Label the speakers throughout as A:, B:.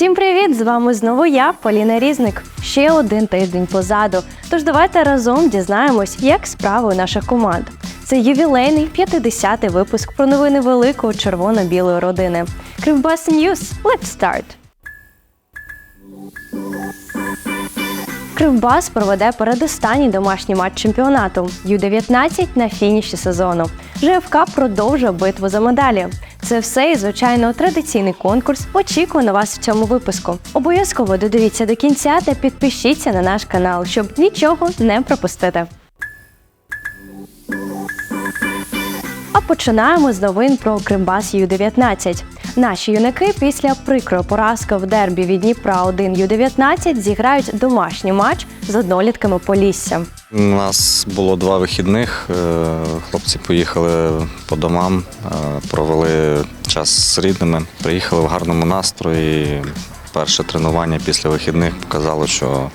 A: Всім привіт! З вами знову я, Поліна Різник. Ще один тиждень позаду. Тож давайте разом дізнаємось, як справи наших команд. Це ювілейний 50-й випуск про новини великої червоно-білої родини. Кривбас Ньюз. Let's start! Кривбас проведе передостанній домашній матч чемпіонату Ю-19 на фініші сезону. ЖФК продовжує битву за медалі. Це все і, звичайно, традиційний конкурс. Очікую на вас в цьому випуску. Обов'язково додивіться до кінця та підпишіться на наш канал, щоб нічого не пропустити. А починаємо з новин про Кримбас Ю-19. Наші юнаки після прикрої поразки в дербі від Дніпра 1 Ю-19 зіграють домашній матч з однолітками Полісся.
B: У нас було два вихідних. е, Хлопці поїхали по домам, е, провели час з рідними, приїхали в гарному настрої. Перше тренування після вихідних показало, що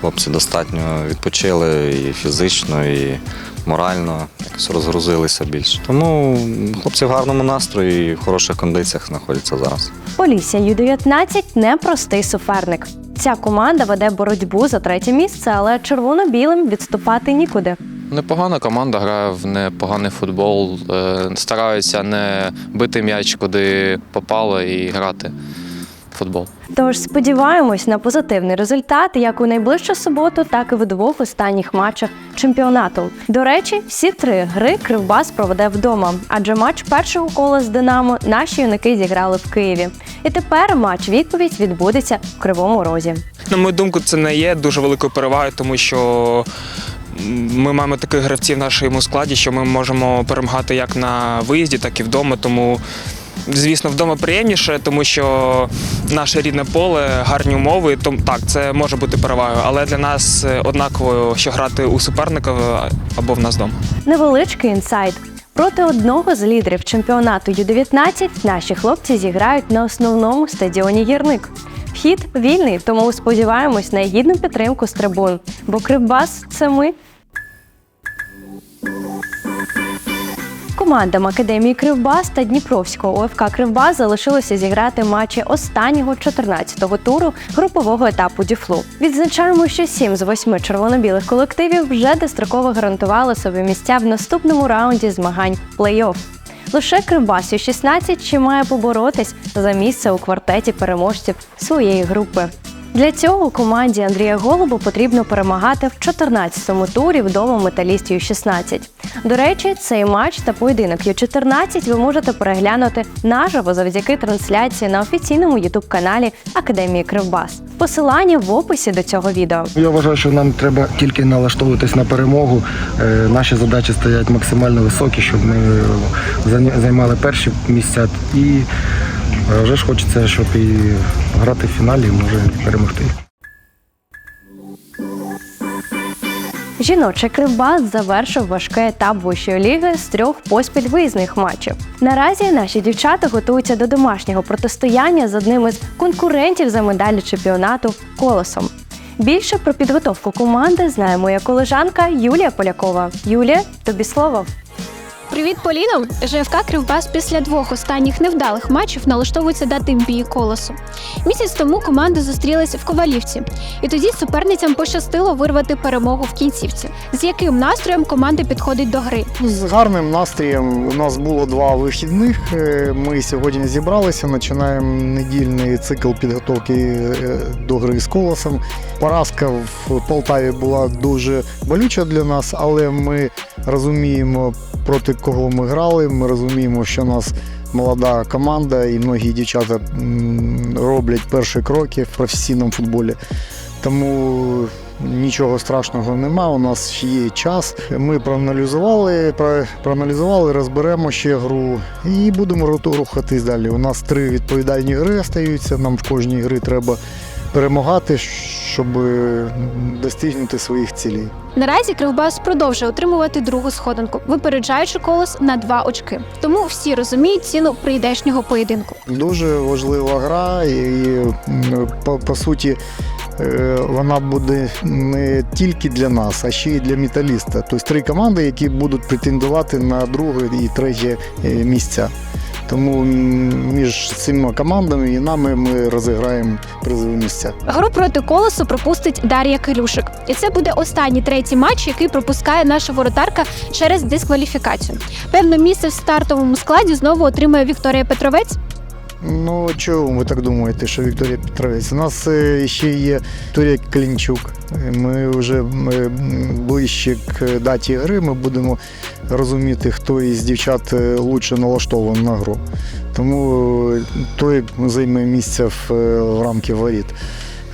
B: хлопці достатньо відпочили і фізично, і морально якось розгрузилися більше. Тому хлопці в гарному настрої і в хороших кондиціях знаходяться зараз.
A: Полісся Ю-19 непростий суперник. Ця команда веде боротьбу за третє місце, але червоно-білим відступати нікуди.
C: Непогана команда грає в непоганий футбол. е, Стараються не бити м'яч, куди попало, і грати футбол.
A: Тож сподіваємось на позитивний результат як у найближчу суботу, так і в двох останніх матчах чемпіонату. До речі, всі три гри Кривбас проведе вдома, адже матч першого кола з Динамо наші юнаки зіграли в Києві. І тепер матч відповідь відбудеться в Кривому Розі.
D: На мою думку, це не є дуже великою перевагою, тому що ми маємо таких гравців в нашому складі, що ми можемо перемагати як на виїзді, так і вдома. Тому, звісно, вдома приємніше, тому що наше рідне поле, гарні умови. Тому так, це може бути перевагою, але для нас е, однаково, що грати у суперника або в нас вдома.
A: Невеличкий інсайт. Проти одного з лідерів чемпіонату Ю-19 наші хлопці зіграють на основному стадіоні Гірник. Вхід вільний, тому сподіваємось на гідну підтримку з трибун. Бо Кривбас це ми. Командам Академії Кривбас та Дніпровського ОФК Кривбас залишилося зіграти матчі останнього 14-го туру групового етапу Діфлу. Відзначаємо, що сім з восьми червоно-білих колективів вже достроково гарантували собі місця в наступному раунді змагань плей-офф. Лише Кривбас Ю-16 ще має поборотись за місце у квартеті переможців своєї групи. Для цього команді Андрія Голубу потрібно перемагати в 14-му турі вдома металіст Ю-16. До речі, цей матч та поєдинок Ю-14 ви можете переглянути наживо завдяки трансляції на офіційному ютуб-каналі Академії Кривбас. Посилання в описі до цього відео.
E: Я вважаю, що нам треба тільки налаштовуватись на перемогу. Е, Наші задачі стоять максимально високі, щоб ми займали перші місця. І вже ж хочеться, щоб і грати в фіналі, і, може перемогти.
A: Жіночий Кривбас завершив важкий етап вищої ліги з трьох поспіль виїзних матчів. Наразі наші дівчата готуються до домашнього протистояння з одним із конкурентів за медалі чемпіонату колосом. Більше про підготовку команди знає моя колежанка Юлія Полякова. Юлія, тобі слово.
F: Привіт, Поліно! ЖФК Кривбас після двох останніх невдалих матчів налаштовується дати бій колосу. Місяць тому команди зустрілись в Ковалівці, і тоді суперницям пощастило вирвати перемогу в кінцівці. З яким настроєм команда підходить до гри?
G: З гарним настроєм у нас було два вихідних. Е, Ми сьогодні зібралися, починаємо недільний цикл підготовки е, до гри з колосом. Поразка в Полтаві була дуже болюча для нас, але ми розуміємо, проти кого ми грали. Ми розуміємо, що у нас молода команда, і многі дівчата роблять перші кроки в професійному футболі. Тому нічого страшного нема. У нас є час. Ми проаналізували, про- проаналізували, розберемо ще гру і будемо ру- рухатись далі. У нас три відповідальні гри остаються. Нам в кожній грі треба перемагати, щоб достигнути своїх цілей.
F: Наразі Кривбас продовжує отримувати другу сходинку, випереджаючи колос на два очки. Тому всі розуміють ціну прийдешнього поєдинку.
G: Дуже важлива гра, і по, по суті е, вона буде не тільки для нас, а ще й для металіста. Тобто три команди, які будуть претендувати на друге і третє е, місця. Тому між цими командами і нами ми розіграємо призові місця.
F: Гру проти колосу пропустить Дар'я Келюшик. І це буде останній третій матч, який пропускає наша воротарка через дискваліфікацію. Певне місце в стартовому складі знову отримує Вікторія Петровець.
G: Ну чого ви так думаєте, що Вікторія Петровець? У нас е, ще є Вікторія Клінчук. Ми вже е, ближче к даті гри. Ми будемо розуміти, хто із дівчат е, лучше налаштований на гру. Тому е, той займе місце в, е, в рамки воріт.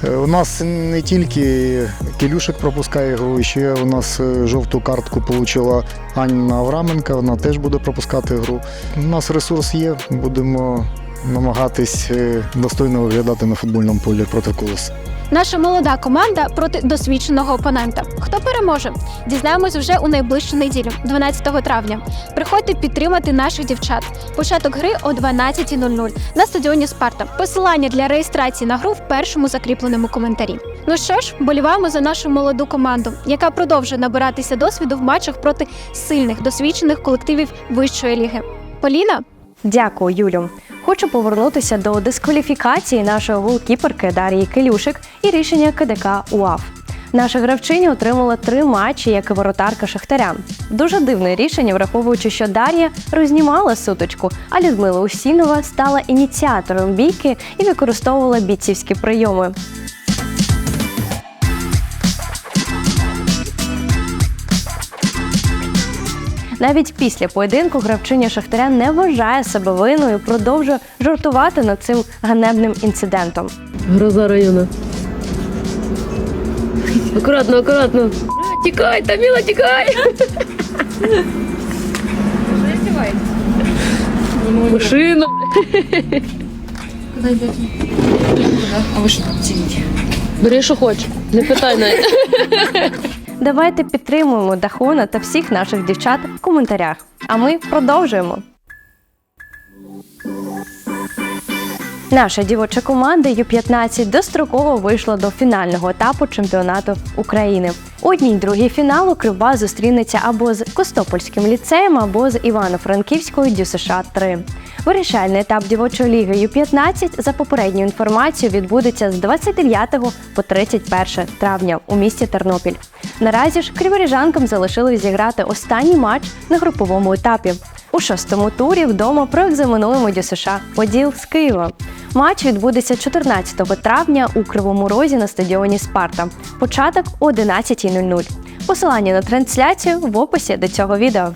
G: Е, У нас не тільки Келюшик пропускає гру, ще у нас е, жовту картку отримала Анна Авраменка, вона теж буде пропускати гру. У нас ресурс є, будемо намагатись е, достойно виглядати на футбольному полі проти колоса.
F: Наша молода команда проти досвідченого опонента. Хто переможе? Дізнаємось вже у найближчу неділю, 12 травня. Приходьте підтримати наших дівчат. Початок гри о 12.00 на стадіоні Спарта. Посилання для реєстрації на гру в першому закріпленому коментарі. Ну що ж, боліваємо за нашу молоду команду, яка продовжує набиратися досвіду в матчах проти сильних досвідчених колективів вищої ліги. Поліна,
A: Дякую, Юлю. Хочу повернутися до дискваліфікації нашої голкіперки Дар'ї Келюшик і рішення КДК УАФ. Наша гравчиня отримала три матчі як і воротарка Шахтаря. Дуже дивне рішення, враховуючи, що Дар'я рознімала суточку, а Людмила Усінова стала ініціатором бійки і використовувала бійцівські прийоми. Навіть після поєдинку гравчиня Шахтаря не вважає себе винною, продовжує жартувати над цим ганебним інцидентом.
H: Гроза району. Акуратно, акуратно. Тікай, Таміла, тікай! Машина. А ви Бери, що хочеш. Не питай навіть.
A: Давайте підтримуємо Дахона та всіх наших дівчат в коментарях. А ми продовжуємо. Наша дівоча команда Ю-15 достроково вийшла до фінального етапу чемпіонату України. У одній другій фіналу Кривбас зустрінеться або з Костопольським ліцеєм, або з Івано-Франківською ДЮСШ 3 Вирішальний етап дівочої ліги Ю-15 за попередньою інформацією відбудеться з 29 по 31 травня у місті Тернопіль. Наразі ж криворіжанкам залишилось зіграти останній матч на груповому етапі. У шостому турі вдома проекзаменуємо ДЮСШ Поділ з Києва. Матч відбудеться 14 травня у Кривому Розі на стадіоні Спарта. Початок о 11.00. Посилання на трансляцію в описі до цього відео.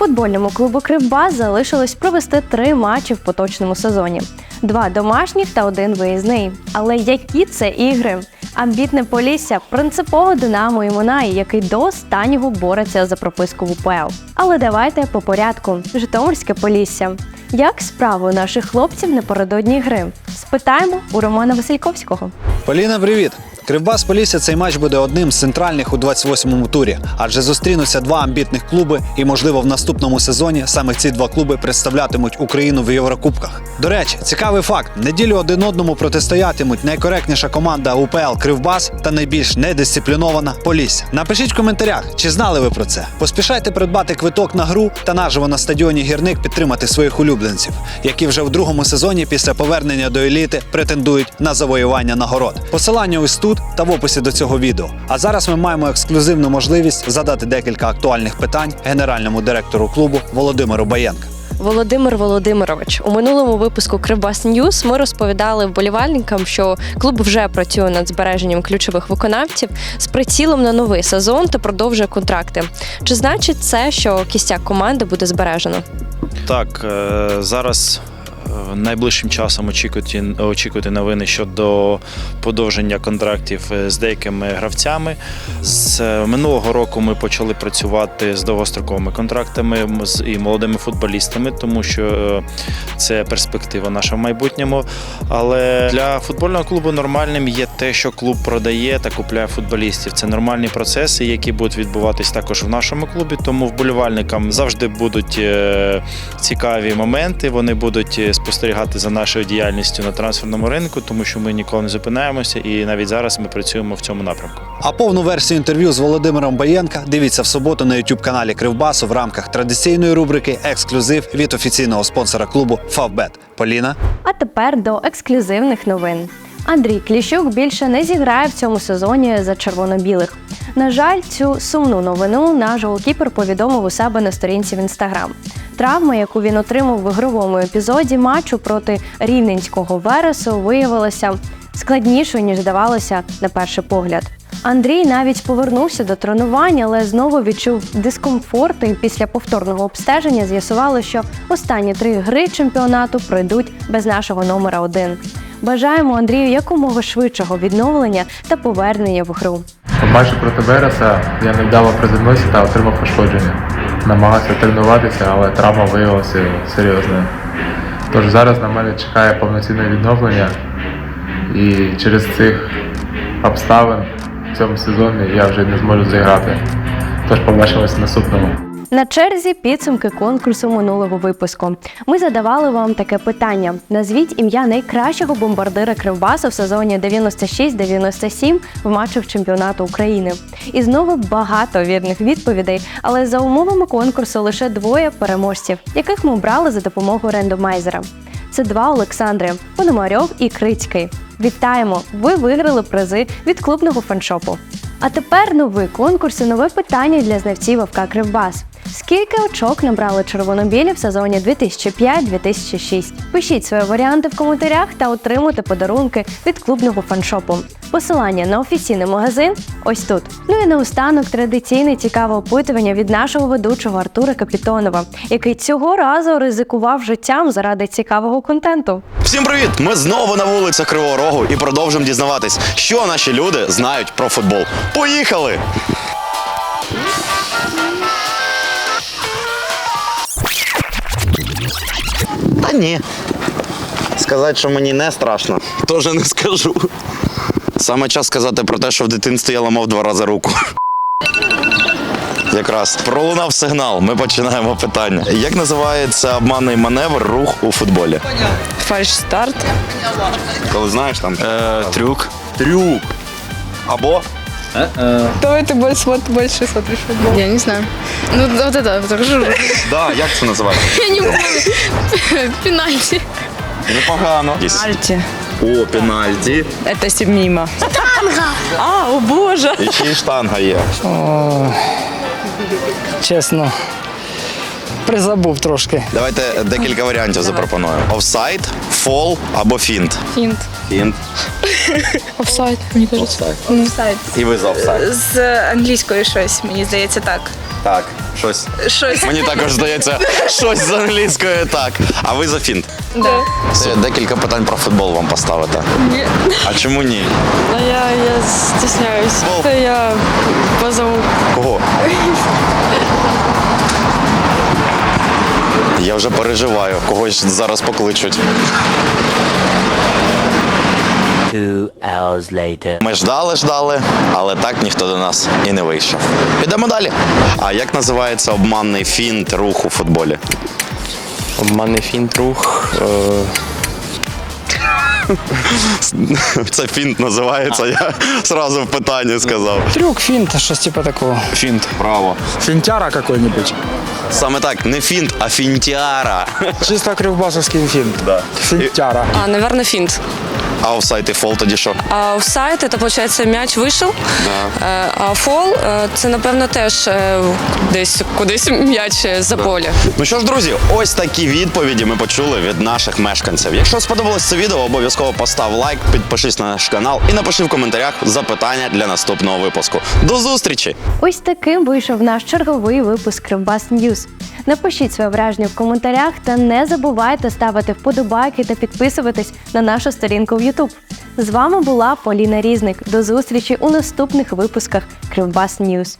A: Футбольному клубу Кривбас залишилось провести три матчі в поточному сезоні: два домашніх та один виїзний. Але які це ігри? Амбітне Полісся, принципово Динамо і Монаї, який до останнього бореться за прописку в УПЛ. Але давайте по порядку. Житомирське Полісся. Як справи наших хлопців напередодні гри? Спитаємо у Романа Васильковського.
I: Поліна, привіт! Кривбас Полісся цей матч буде одним з центральних у 28-му турі, адже зустрінуться два амбітних клуби, і, можливо, в наступному сезоні саме ці два клуби представлятимуть Україну в Єврокубках. До речі, цікавий факт: неділю один одному протистоятимуть найкоректніша команда УПЛ Кривбас та найбільш недисциплінована Полісся. Напишіть в коментарях, чи знали ви про це. Поспішайте придбати квиток на гру та наживо на стадіоні гірник підтримати своїх улюбленців, які вже в другому сезоні після повернення до еліти претендують на завоювання нагород. Посилання ось тут та в описі до цього відео. А зараз ми маємо ексклюзивну можливість задати декілька актуальних питань генеральному директору клубу Володимиру Баєнка.
A: Володимир Володимирович, у минулому випуску Кривбас Ньюс ми розповідали вболівальникам, що клуб вже працює над збереженням ключових виконавців з прицілом на новий сезон та продовжує контракти. Чи значить це, що кістяк команди буде збережено?
J: Так, е, зараз найближчим часом очікуйте, очікуйте новини щодо подовження контрактів е, з деякими гравцями. З е, минулого року ми почали працювати з довгостроковими контрактами з і молодими футболістами, тому що е, це перспектива наша в майбутньому. Але для футбольного клубу нормальним є те, що клуб продає та купляє футболістів. Це нормальні процеси, які будуть відбуватись також в нашому клубі. Тому вболівальникам завжди будуть е, цікаві моменти. Вони будуть е, спостерігати за нашою діяльністю на трансферному ринку, тому що ми ніколи не зупинаємося, і навіть зараз ми працюємо в цьому напрямку.
I: А повну версію інтерв'ю з Володимиром Баєнка дивіться в суботу на youtube каналі Кривбасу в рамках традиційної рубрики Ексклюзив від офіційного спонсора клубу Фавбет. Поліна.
A: А тепер до ексклюзивних новин. Андрій Кліщук більше не зіграє в цьому сезоні за червоно-білих. На жаль, цю сумну новину наш голкіпер повідомив у себе на сторінці в інстаграм. Травма, яку він отримав в ігровому епізоді матчу проти рівненського вересу, виявилася складнішою ніж здавалося на перший погляд. Андрій навіть повернувся до тренувань, але знову відчув дискомфорт. І після повторного обстеження з'ясувало, що останні три гри чемпіонату пройдуть без нашого номера один. Бажаємо Андрію якомога швидшого відновлення та повернення в гру.
K: В проти Вереса я невдало приземлився та отримав пошкодження. Намагався тренуватися, але травма виявилася серйозною. Тож зараз на мене чекає повноцінне відновлення, і через цих обставин в цьому сезоні я вже не зможу зіграти. Тож побачимось в наступному.
A: На черзі підсумки конкурсу минулого випуску. Ми задавали вам таке питання: назвіть ім'я найкращого бомбардира Кривбасу в сезоні 96-97 в матчах чемпіонату України. І знову багато вірних відповідей, але за умовами конкурсу лише двоє переможців, яких ми обрали за допомогою рендомайзера. Це два Олександри Пономарьов і Крицький. Вітаємо! Ви виграли призи від клубного фаншопу. А тепер новий конкурс і нове питання для знавців АФК Кривбас. Скільки очок набрали червонобілі в сезоні 2005-2006? Пишіть свої варіанти в коментарях та отримуйте подарунки від клубного фаншопу. Посилання на офіційний магазин ось тут. Ну і наостанок традиційне цікаве опитування від нашого ведучого Артура Капітонова, який цього разу ризикував життям заради цікавого контенту.
L: Всім привіт! Ми знову на вулицях Кривого Рогу і продовжимо дізнаватись, що наші люди знають про футбол. Поїхали! Та ні. Сказати, що мені не страшно, теж не скажу. Саме час сказати про те, що в дитинстві я ламав два рази руку. Якраз пролунав сигнал. Ми починаємо питання. Як називається обманний маневр рух у футболі?
H: Фальш-старт.
L: Коли знаєш там? трюк. Трюк. Або
H: Давай ты больше, вот, больше смотришь футбол. Я не знаю. Ну, вот это, вот это.
L: да, як це називається?
H: Я не помню. Пенальти.
L: Непогано.
H: Пенальти.
L: О, пенальті.
H: Это мимо. Штанга. А, о боже.
L: І ще й штанга є.
E: Чесно, призабув трошки.
L: Давайте декілька варіантів запропоную: офсайд, фол або фінт.
H: Финт.
L: Фінт.
H: Офсайд, мне кажется.
L: Офсайд. І ви за офсайд.
H: З англійської щось, мені здається, так.
L: Так, щось.
H: Щось.
L: Мені також здається, щось з англійської так. А ви за фінт.
H: Да.
L: Все, декілька питань про футбол вам поставити.
H: Ні.
L: А чому ні?
H: А я, я стесняюсь.
L: Фол.
H: Я позову.
L: Я вже переживаю, когось зараз покличуть. Ми ждали, ждали, але так ніхто до нас і не вийшов. Підемо далі. А як називається обманний фінт рух у футболі?
C: Обманний фінт рух.
L: Це фінт називається, я сразу в питанні сказав.
E: Трюк, фінт, щось типу такого.
L: Фінт, право.
E: Фінтяра какой-нибудь.
L: Саме так, не фінт, а фінтяра.
E: Чисто кривбасовський фінт.
L: Да.
E: Фінтяра.
H: А, наверное, финт.
L: А офсайд і фол тоді що?
H: А офсайд, це, виходить, м'яч вийшов.
L: Да.
H: Е, А фол е, це, напевно, теж е, десь кудись м'яч за поле.
L: Ну що ж, друзі, ось такі відповіді ми почули від наших мешканців. Якщо сподобалось це відео, обов'язково постав лайк, підпишись на наш канал і напиши в коментарях запитання для наступного випуску. До зустрічі!
A: Ось таким вийшов наш черговий випуск Кривбас Ньюз. Напишіть своє враження в коментарях та не забувайте ставити вподобайки та підписуватись на нашу сторінку в YouTube. З вами була Поліна Різник. До зустрічі у наступних випусках Кривбас Ньюз.